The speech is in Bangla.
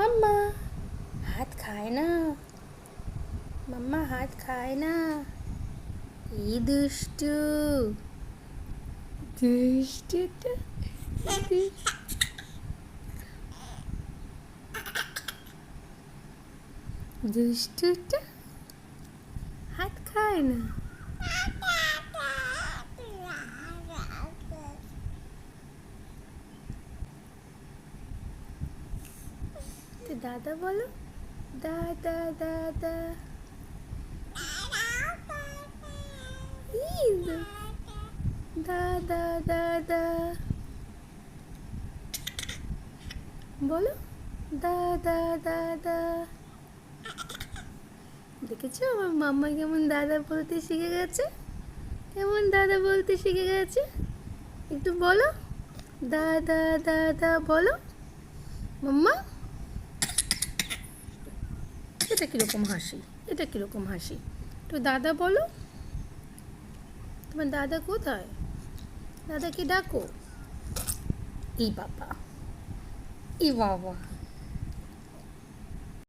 মাম্মা হাত খায় না মাম্মা হাত খায় না এই দুষ্টু দুষ্টুটা দুষ্টুটা হাত খায় না তো দাদা বলো। দাদা দাদা দাদা দাদা বলো। দাদা দাদা দেখেছ? আমার মাম্মা কেমন দাদা বলতে শিখে গেছে? কেমন দাদা বলতে শিখে গেছে? একটু বলো। দাদা দাদা বলো। মাম্মা? এটা কীরকম হাসি? এটা কীরকম হাসি? তো দাদা বলো। তোমার দাদা কোথায়? দাদাকে ডাকো। এই বাবা। এই বাবা।